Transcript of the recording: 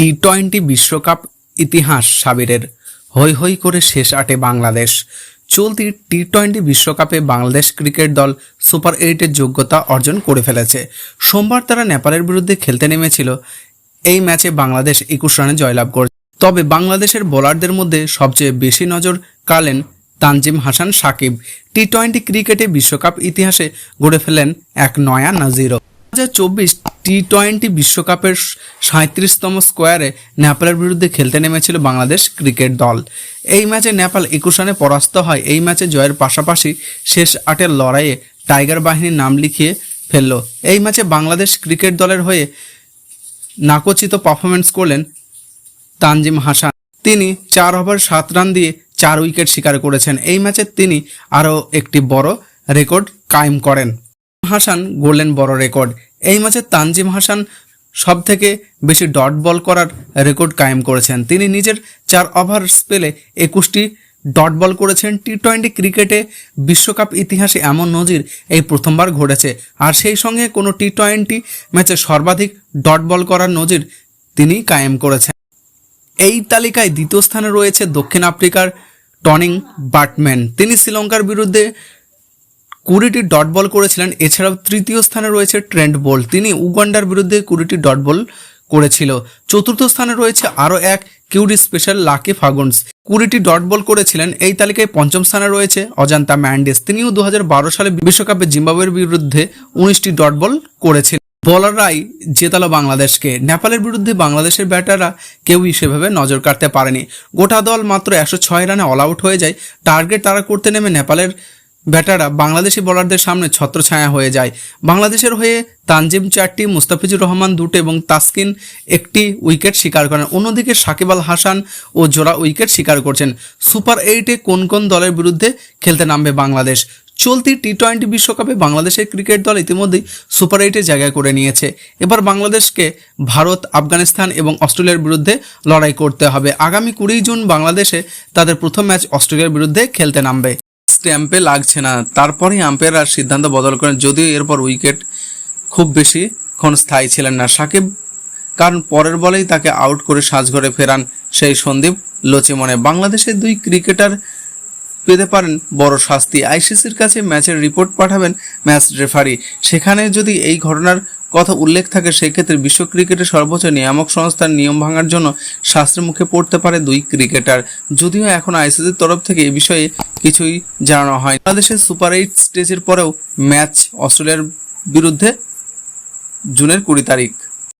T twenty বিশ্বকাপ ইতিহাস সাবিরের হৈ হৈ করে শেষ আটে বাংলাদেশ। চলতি টি টোয়েন্টি বিশ্বকাপে বাংলাদেশ ক্রিকেট দল সুপার এইটের যোগ্যতা অর্জন করে ফেলেছে। সোমবার তারা নেপালের বিরুদ্ধে খেলতে নেমেছিল। এই ম্যাচে বাংলাদেশ একুশ রানে জয়লাভ করে তবে বাংলাদেশের বোলারদের মধ্যে সবচেয়ে বেশি নজর কাড়লেন তানজিম হাসান সাকিব। টি টোয়েন্টি ক্রিকেটে বিশ্বকাপ ইতিহাসে গড়ে ফেলেন এক নয়া নাজিরও। হাজার চব্বিশ টি টোয়েন্টি বিশ্বকাপের সাঁত্রিশতম স্কোয়ারে নেপালের বিরুদ্ধে খেলতে নেমেছিল বাংলাদেশ ক্রিকেট দল। এই ম্যাচে নেপাল একুশ রানে পরাস্ত হয়। এই ম্যাচে জয়ের পাশাপাশি শেষ আটের লড়াইয়ে টাইগার বাহিনীর নাম লিখিয়ে ফেলল। এই ম্যাচে বাংলাদেশ ক্রিকেট দলের হয়ে নাকচিত পারফরমেন্স করলেন তানজিম হাসান। তিনি চার ওভার সাত রান দিয়ে চার উইকেট শিকার করেছেন। এই ম্যাচে তিনি আরও একটি বড় রেকর্ড কায়েম করেন। হাসান গড়লেন বড় রেকর্ড। এই ম্যাচে তানজিম হাসান সব থেকে বেশি ডট বল করার রেকর্ড কায়েম করেছেন। তিনি নিজের চার ওভার স্পেলে একুশটি ডট বল করেছেন। টি টোয়েন্টি ক্রিকেটে বিশ্বকাপ ইতিহাসে এমন নজির এই প্রথমবার ঘটেছে। আর সেই সঙ্গে কোনো টি টোয়েন্টি ম্যাচে সর্বাধিক ডট বল করার নজির তিনি কায়েম করেছেন। এই তালিকায় দ্বিতীয় স্থানে রয়েছে দক্ষিণ আফ্রিকার টনিং বাটম্যান তিনি শ্রীলঙ্কার বিরুদ্ধে কুড়িটি ডট বল করেছিলেন। এছাড়াও তৃতীয় স্থানে রয়েছে ট্রেন্ট বোল্ট। তিনি উগান্ডার বিরুদ্ধে কুড়িটি ডট বল করেছিল। চতুর্থ স্থানে রয়েছে আরও এক কিউডি স্পেশাল লাকি ফাগুন্স। কুড়িটি ডট বল করেছিলেন। এই তালিকায় পঞ্চম স্থানে রয়েছে অজান্তা ম্যান্ডিস। তিনিও দুহাজার বারো সালে বিশ্বকাপে জিম্বাবুয়ের বিরুদ্ধে উনিশটি ডট বল করেছিলেন। বলাররাই জেতালো বাংলাদেশকে। নেপালের বিরুদ্ধে বাংলাদেশের ব্যাটাররা কেউই সেভাবে নজর কাটতে পারেনি। গোটা দল মাত্র একশো ছয় রানে অল আউট হয়ে যায়। টার্গেট তারা করতে নেমে নেপালের ব্যাটাররা বাংলাদেশি বোলারদের সামনে ছত্রছায়া হয়ে যায়। বাংলাদেশের হয়ে তানজিম চারটি, মুস্তাফিজুর রহমান দুটো এবং তাসকিন একটি উইকেট শিকার করেন। অন্যদিকে সাকিব আল হাসান ও জোড়া উইকেট শিকার করছেন। সুপার এইটে কোন কোন দলের বিরুদ্ধে খেলতে নামবে বাংলাদেশ? চলতি টি টোয়েন্টি বিশ্বকাপে বাংলাদেশের ক্রিকেট দল ইতিমধ্যেই সুপার এইটে জায়গা করে নিয়েছে। এবার বাংলাদেশকে ভারত, আফগানিস্তান এবং অস্ট্রেলিয়ার বিরুদ্ধে লড়াই করতে হবে। আগামী কুড়ি জুন বাংলাদেশে তাদের প্রথম ম্যাচ অস্ট্রেলিয়ার বিরুদ্ধে খেলতে নামবে। স্ট্যাম্পে লাগছে না। তারপরেই আম্পায়াররা সিদ্ধান্ত বদল করেন। যদিও এরপর উইকেট খুব বেশি ক্ষণ স্থায়ী ছিলেন না। সাকিব, কারণ পরের বলেই তাকে আউট করে সাজঘরে ফেরান সেই সন্দীপ লোচেমনে। বাংলাদেশের দুই ক্রিকেটার পেতে পারেন বড় শাস্তি। আইসিসির কাছে ম্যাচের রিপোর্ট পাঠাবেন ম্যাচ রেফারি সেখানে যদি এই ঘটনার কথা উল্লেখ থাকে, সেক্ষেত্রে বিশ্ব ক্রিকেটের সর্বোচ্চ নিয়ামক সংস্থার নিয়ম ভাঙার জন্য শাস্ত্রের মুখে পড়তে পারে দুই ক্রিকেটার যদিও এখন আইসিসির তরফ থেকে এই বিষয়ে কিছুই জানানো হয়। বাংলাদেশের সুপার এইট স্টেজের পরেও ম্যাচ অস্ট্রেলিয়ার বিরুদ্ধে জুনের কুড়ি তারিখ।